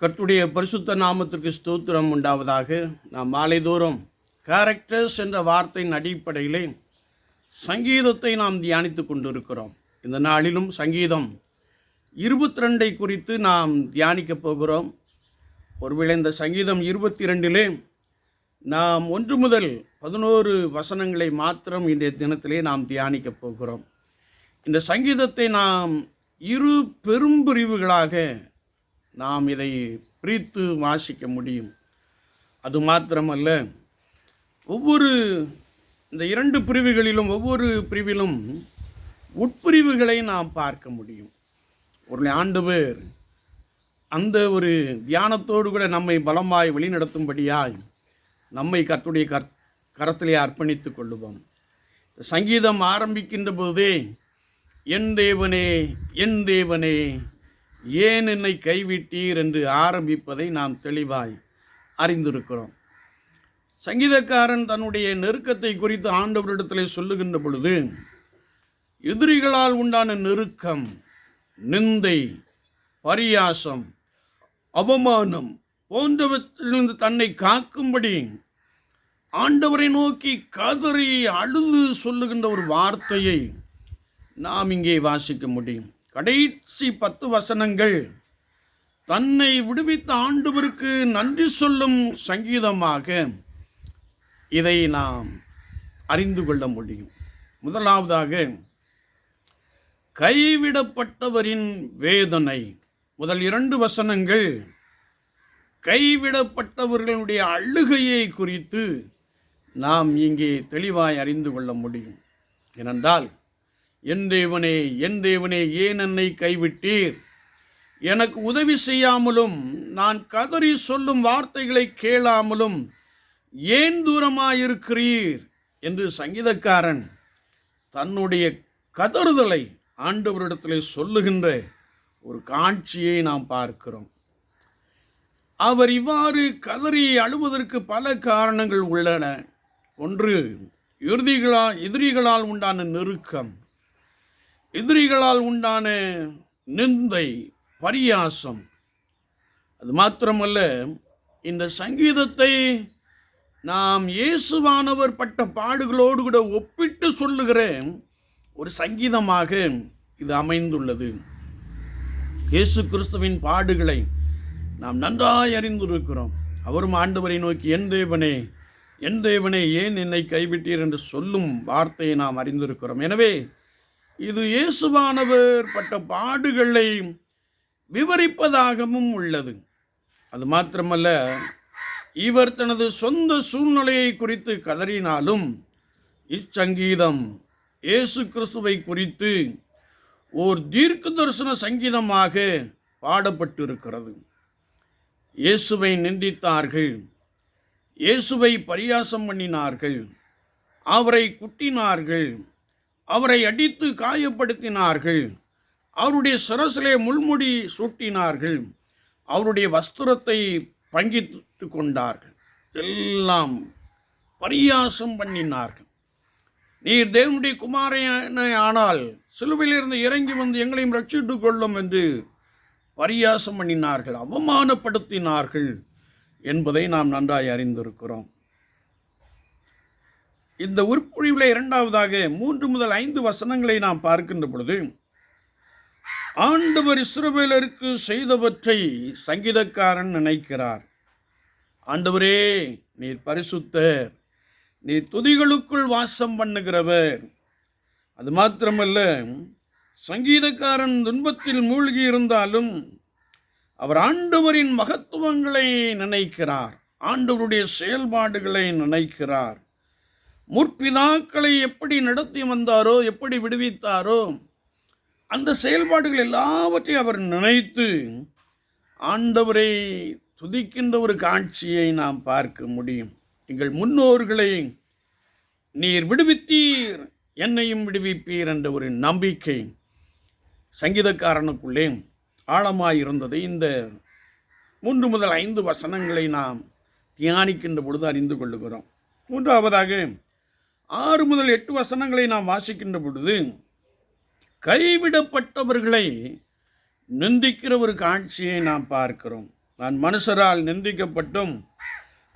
கர்த்துடைய பரிசுத்த நாமத்திற்கு ஸ்தோத்திரம் உண்டாவதாக. நாம் மாலைதோறும் கேரக்டர்ஸ் என்ற வார்த்தையின் அடிப்படையிலே சங்கீதத்தை நாம் தியானித்து கொண்டிருக்கிறோம். இந்த நாளிலும் சங்கீதம் இருபத்தி ரெண்டை குறித்து நாம் தியானிக்கப் போகிறோம். ஒருவேளை இந்த சங்கீதம் இருபத்தி ரெண்டிலே நாம் ஒன்று முதல் பதினோரு வசனங்களை மாத்திரம் இன்றைய தினத்திலே நாம் தியானிக்கப் போகிறோம். இந்த சங்கீதத்தை நாம் இரு பெரும் பிரிவுகளாக நாம் இதை பிரித்து வாசிக்க முடியும். அது மாத்திரமல்ல ஒவ்வொரு இந்த இரண்டு பிரிவுகளிலும் ஒவ்வொரு பிரிவிலும் உட்பிரிவுகளை நாம் பார்க்க முடியும். ஒரு ஆண்டு பேர் அந்த ஒரு தியானத்தோடு கூட நம்மை பலமாய் வழிநடத்தும்படியாய் நம்மை கத்துடைய கர் கரத்திலே அர்ப்பணித்துக் கொள்ளுவோம். சங்கீதம் ஆரம்பிக்கின்ற போதே என் தேவனே என் தேவனே ஏன் என்னை கைவிட்டீர் என்று ஆரம்பிப்பதை நாம் தெளிவாய் அறிந்திருக்கிறோம். சங்கீதக்காரன் தன்னுடைய நெருக்கத்தை குறித்து ஆண்டவரிடத்தில் சொல்லுகின்ற பொழுது எதிரிகளால் உண்டான நெருக்கம் நிந்தை பரியாசம் அவமானம் போன்றவற்றிலிருந்து தன்னை காக்கும்படி ஆண்டவரை நோக்கி கதறி அழுது சொல்லுகின்ற ஒரு வார்த்தையை நாம் இங்கே வாசிக்க முடியும். கடைசி பத்து வசனங்கள். தன்னை விடுவித்த ஆண்டவருக்கு நன்றி சொல்லும் சங்கீதமாக இதை நாம் அறிந்து கொள்ள முடியும். முதலாவதாக கைவிடப்பட்டவரின் வேதனை. முதல் இரண்டு வசனங்கள் கைவிடப்பட்டவர்களுடைய அழுகையை குறித்து நாம் இங்கே தெளிவாய் அறிந்து கொள்ள முடியும். ஏனென்றால் என் தேவனே என் தேவனே ஏன் என்னை கைவிட்டீர்? எனக்கு உதவி செய்யாமலும் நான் கதறி சொல்லும் வார்த்தைகளை கேளாமலும் ஏன் தூரமாயிருக்கிறீர்? என்று சங்கீதக்காரன் தன்னுடைய கதறுதலை ஆண்டவரிடத்தில் சொல்லுகின்ற ஒரு காட்சியை நாம் பார்க்கிறோம். அவர் இவ்வாறு கதறி அழுவதற்கு பல காரணங்கள் உள்ளன. ஒன்று இறுதிகளால் எதிரிகளால் உண்டான நெருக்கம். எதிரிகளால் உண்டான நிந்தை பரியாசம். அது மாத்திரமல்ல இந்த சங்கீதத்தை நாம் இயேசுவானவர் பட்ட பாடுகளோடு கூட ஒப்பிட்டு சொல்லுகிற ஒரு சங்கீதமாக இது அமைந்துள்ளது. இயேசு கிறிஸ்துவின் பாடுகளை நாம் நன்றாய் அறிந்திருக்கிறோம். அவரும் ஆண்டவரை நோக்கி என் தேவனே என் தேவனே ஏன் என்னை கைவிட்டீர்? என்று சொல்லும் வார்த்தையை நாம் அறிந்திருக்கிறோம். எனவே இது இயேசுவானவர் பட்ட பாடுகளை விவரிப்பதாகவும் உள்ளது. அது மாத்திரமல்ல இவர் தனது சொந்த சூழ்நிலையை குறித்து கதறினாலும் இச்சங்கீதம் இயேசு கிறிஸ்துவை குறித்து ஓர் தீர்க்க தரிசன சங்கீதமாக பாடப்பட்டிருக்கிறது. இயேசுவை நிந்தித்தார்கள் இயேசுவை பரியாசம் பண்ணினார்கள் அவரை குட்டினார்கள் அவரை அடித்து காயப்படுத்தினார்கள். அவருடைய சிரசிலே முள்முடி சூட்டினார்கள். அவருடைய வஸ்திரத்தை பங்கித்து கொண்டார்கள். எல்லாம் பரியாசம் பண்ணினார்கள். நீர் தேவனுடைய குமாரனை ஆனால் சிலுவையிலிருந்து இறங்கி வந்து எங்களையும் ரட்சித்து கொள்ளும் என்று பரியாசம் பண்ணினார்கள் அவமானப்படுத்தினார்கள் என்பதை நாம் நன்றாய் அறிந்திருக்கிறோம். இந்த உருப்பொழிவில் இரண்டாவதாக மூன்று முதல் ஐந்து வசனங்களை நாம் பார்க்கின்ற பொழுது ஆண்டவர் இஸ்ரவேலருக்கு செய்தவற்றை சங்கீதக்காரன் நினைக்கிறார். ஆண்டவரே நீர் பரிசுத்தர் நீர் துதிகளுக்குள் வாசம் பண்ணுகிறவர். அது மாத்திரமல்ல சங்கீதக்காரன் துன்பத்தில் மூழ்கி இருந்தாலும் அவர் ஆண்டவரின் மகத்துவங்களை நினைக்கிறார். ஆண்டவருடைய செயல்பாடுகளை நினைக்கிறார். முற்பிதாக்களை எப்படி நடத்தி வந்தாரோ எப்படி விடுவித்தாரோ அந்த செயல்பாடுகள் எல்லாவற்றையும் அவர் நினைத்து ஆண்டவரை துதிக்கின்ற ஒரு காட்சியை நாம் பார்க்க முடியும். எங்கள் முன்னோர்களை நீர் விடுவித்தீர் என்னையும் விடுவிப்பீர் என்ற ஒரு நம்பிக்கை சங்கீதக்காரனுக்குள்ளே ஆழமாக இருந்தது இந்த மூன்று முதல் ஐந்து வசனங்களை நாம் தியானிக்கின்ற பொழுது அறிந்து கொள்ளுகிறோம். மூன்றாவதாக ஆறு முதல் எட்டு வசனங்களை நாம் வாசிக்கின்ற பொழுது கைவிடப்பட்டவர்களை நிந்திக்கிற ஒரு காட்சியை நாம் பார்க்கிறோம். நான் மனுஷரால் நிந்திக்கப்பட்டும்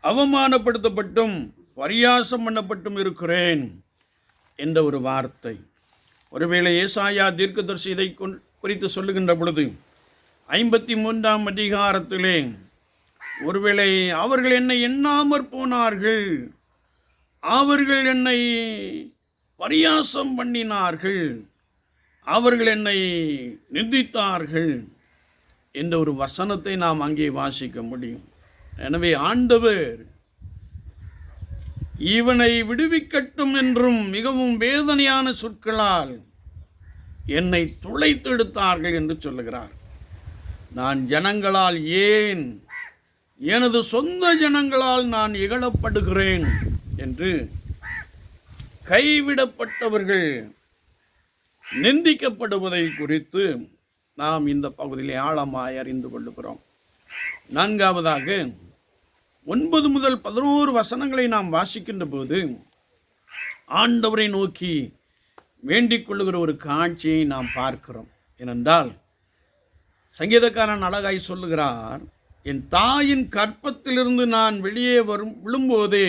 அவமானப்படுத்தப்பட்டும் பரியாசம் பண்ணப்பட்டும் இருக்கிறேன் என்ற ஒரு வார்த்தை. ஒருவேளை ஏசாயா தீர்க்கதர்சி இதை குறித்து சொல்லுகின்ற பொழுது ஐம்பத்தி மூன்றாம் அதிகாரத்திலே ஒருவேளை அவர்கள் என்னை எண்ணாமற் போனார்கள் அவர்கள் என்னை பரியாசம் பண்ணினார்கள். அவர்கள் என்னை நிந்தித்தார்கள் என்ற ஒரு வசனத்தை நாம் அங்கே வாசிக்க முடியும். எனவே ஆண்டவர் இவனை விடுவிக்கட்டும் என்றும் மிகவும் வேதனையான சொற்களால் என்னை துளைத்தெடுத்தார்கள் என்று சொல்லுகிறார். நான் ஜனங்களால் ஏன் எனது சொந்த ஜனங்களால் நான் இகழப்படுகிறேன்? என்று கைவிடப்பட்டவர்கள் நிந்திக்கப்படுவதை குறித்து நாம் இந்த பகுதியிலே ஆழமாய் அறிந்து கொள்ளுகிறோம். நான்காவதாக ஒன்பது முதல் பதினோரு வசனங்களை நாம் வாசிக்கின்ற போது ஆண்டவரை நோக்கி வேண்டிக் கொள்ளுகிற ஒரு காட்சியை நாம் பார்க்கிறோம். ஏனென்றால் சங்கீதக்காரன் அழகாய் சொல்லுகிறார் என் தாயின் கற்பத்திலிருந்து நான் வெளியே வரும் விழும்போதே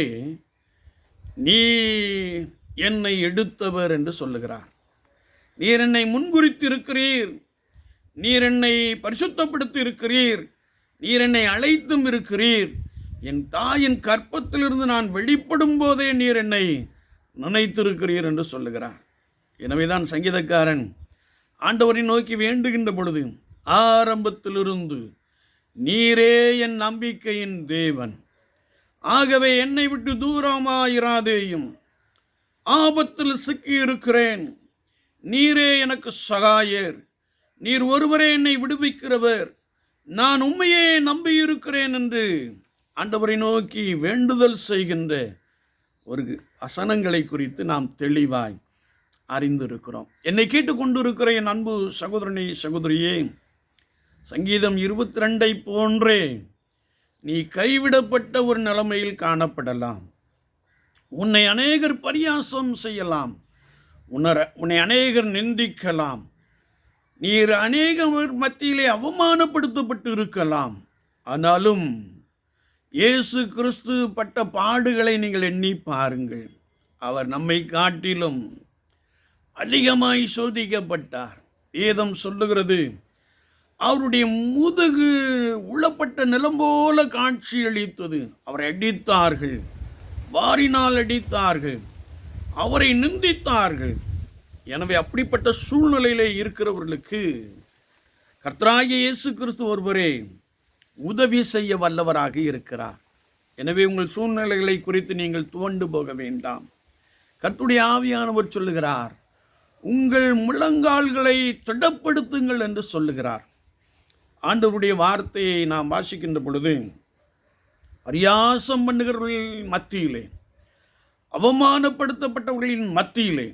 நீ என்னை எடுத்தவர் என்று சொல்லுகிறார். நீர் என்னை முன்குறித்து இருக்கிறீர் நீர் என்னை பரிசுத்தப்படுத்தி இருக்கிறீர் நீர் என்னை அழைத்தும் இருக்கிறீர். என் தாயின் கற்பத்திலிருந்து நான் வெளிப்படும் போதே நீர் என்னை நினைத்திருக்கிறீர் என்று சொல்லுகிறார். எனவேதான் சங்கீதக்காரன் ஆண்டவரை நோக்கி வேண்டுகின்ற பொழுது ஆரம்பத்திலிருந்து நீரே என் நம்பிக்கையின் தேவன். ஆகவே என்னை விட்டு தூரமாயிராதேயும். ஆபத்தில் சிக்கியிருக்கிறேன். நீரே எனக்கு சகாயர். நீர் ஒருவரே என்னை விடுவிக்கிறவர். நான் உண்மையே நம்பியிருக்கிறேன் என்று ஆண்டவரை நோக்கி வேண்டுதல் செய்கின்ற ஒரு வசனங்களை குறித்து நாம் தெளிவாய் அறிந்திருக்கிறோம். என்னை கேட்டுக்கொண்டிருக்கிற என் அன்பு சகோதரனே சகோதரியே சங்கீதம் இருபத்தி ரெண்டை போன்றே நீ கைவிடப்பட்ட ஒரு நிலைமையில் காணப்படலாம். உன்னை அநேகர் பரியாசம் செய்யலாம். உணர உன்னை அநேகர் நிந்திக்கலாம். நீர் அநேகர் மத்தியிலே அவமானப்படுத்தப்பட்டு இருக்கலாம். ஆனாலும் இயேசு கிறிஸ்து பட்ட பாடுகளை நீங்கள் எண்ணி பாருங்கள். அவர் நம்மை காட்டிலும் அதிகமாய் சோதிக்கப்பட்டார். வேதம் சொல்லுகிறது அவருடைய முதுகு உள்ளப்பட்ட நிலம் போல காட்சி அளித்தது. அவரை அடித்தார்கள். வாரினால் அடித்தார்கள். அவரை நிந்தித்தார்கள். எனவே அப்படிப்பட்ட சூழ்நிலையில் இருக்கிறவர்களுக்கு கர்த்தராகிய இயேசு கிறிஸ்து ஒருவரே உதவி செய்ய வல்லவராக இருக்கிறார். எனவே உங்கள் சூழ்நிலைகளை குறித்து நீங்கள் துவண்டு போக வேண்டாம். கர்த்துடைய ஆவியானவர் சொல்லுகிறார் உங்கள் முழங்கால்களை திடப்படுத்துங்கள் என்று சொல்லுகிறார். ஆண்டவருடைய வார்த்தையை நாம் வாசிக்கின்ற பொழுது பரியாசம் பண்ணுகிறவர்களின் மத்தியிலே அவமானப்படுத்தப்பட்டவர்களின் மத்தியிலே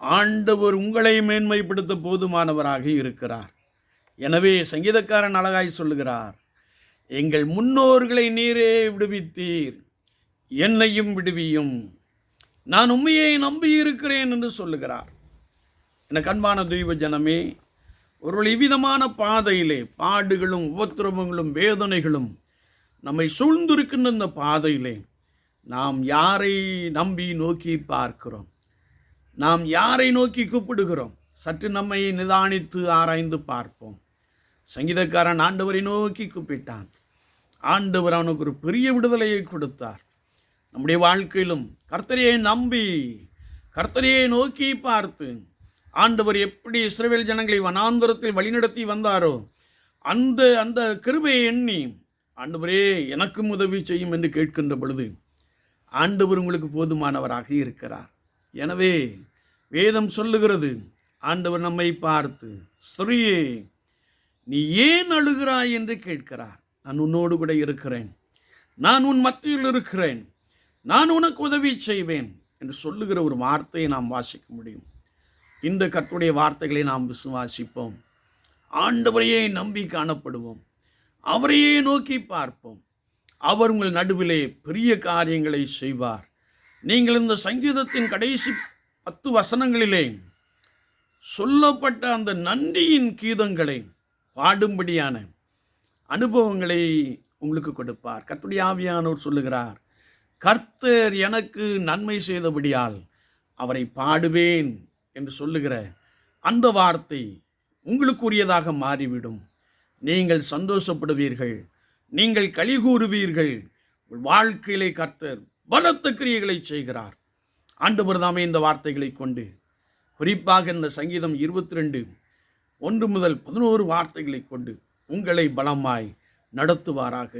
ஆண்டவர் உங்களை மேன்மைப்படுத்த போதுமானவராக இருக்கிறார். எனவே சங்கீதக்காரன் அழகாய் சொல்லுகிறார் எங்கள் முன்னோர்களை நீரே விடுவித்தீர் என்னையும் விடுவியும். நான் உண்மையை நம்பியிருக்கிறேன் என்று சொல்லுகிறார். எனக்கு அன்பான தெய்வ ஜனமே ஒரு இவ்விதமான பாதையிலே பாடுகளும் உபத்திரவங்களும் வேதனைகளும் நம்மை சூழ்ந்திருக்கின்ற இந்த பாதையிலே நாம் யாரை நம்பி நோக்கி பார்க்கிறோம்? நாம் யாரை நோக்கி கூப்பிடுகிறோம்? சற்று நம்மை நிதானித்து ஆராய்ந்து பார்ப்போம். சங்கீதக்காரன் ஆண்டவரை நோக்கி கூப்பிட்டான். ஆண்டவர் அவனுக்கு ஒரு பெரிய விடுதலையை கொடுத்தார். நம்முடைய வாழ்க்கையிலும் கர்த்தரையை நம்பி கர்த்தரையை நோக்கி பார்த்து ஆண்டவர் எப்படி இஸ்ரவேல் ஜனங்களை வனாந்தரத்தில் வழிநடத்தி வந்தாரோ அந்த அந்த கிருபையை எண்ணி ஆண்டவரே எனக்கும் உதவி செய்யும் என்று கேட்கின்ற பொழுது ஆண்டவர் உங்களுக்கு போதுமானவராக இருக்கிறார். எனவே வேதம் சொல்லுகிறது ஆண்டவர் நம்மை பார்த்து ஸ்ரீயே நீ ஏன் அழுகிறாய்? என்று கேட்கிறார். நான் உன்னோடு கூட இருக்கிறேன். நான் உன் மத்தியில் இருக்கிறேன். நான் உனக்கு உதவி செய்வேன் என்று சொல்லுகிற ஒரு வார்த்தையை நாம் வாசிக்க முடியும். இந்த கர்த்தருடைய வார்த்தைகளை நாம் விசுவாசிப்போம். ஆண்டவரையே நம்பி காணப்படுவோம். அவரையே நோக்கி பார்ப்போம். அவர் உங்கள் நடுவிலே பெரிய காரியங்களை செய்வார். நீங்கள் இந்த சங்கீதத்தின் கடைசி பத்து வசனங்களிலே சொல்லப்பட்ட அந்த நன்றியின் கீதங்களை பாடும்படியான அனுபவங்களை உங்களுக்கு கொடுப்பார். கத்துடைய ஆவியானவர் சொல்லுகிறார் கர்த்தர் எனக்கு நன்மை செய்தபடியால் அவரை பாடுவேன். என்று சொல்லுகிற அந்த வார்த்தை உங்களுக்குரியதாக மாறிவிடும். நீங்கள் சந்தோஷப்படுவீர்கள். நீங்கள் களி கூறுவீர்கள் வாழ்க்கையிலே கர்த்தர் பலத்த கிரியைகளை செய்கிறார். ஆண்டவர் தாமே இந்த வார்த்தைகளை கொண்டு குறிப்பாக இந்த சங்கீதம் இருபத்தி ரெண்டு ஒன்று முதல் பதினோரு வார்த்தைகளை கொண்டு உங்களை பலமாய் நடத்துவாராக.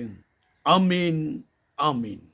ஆமீன் ஆமீன்.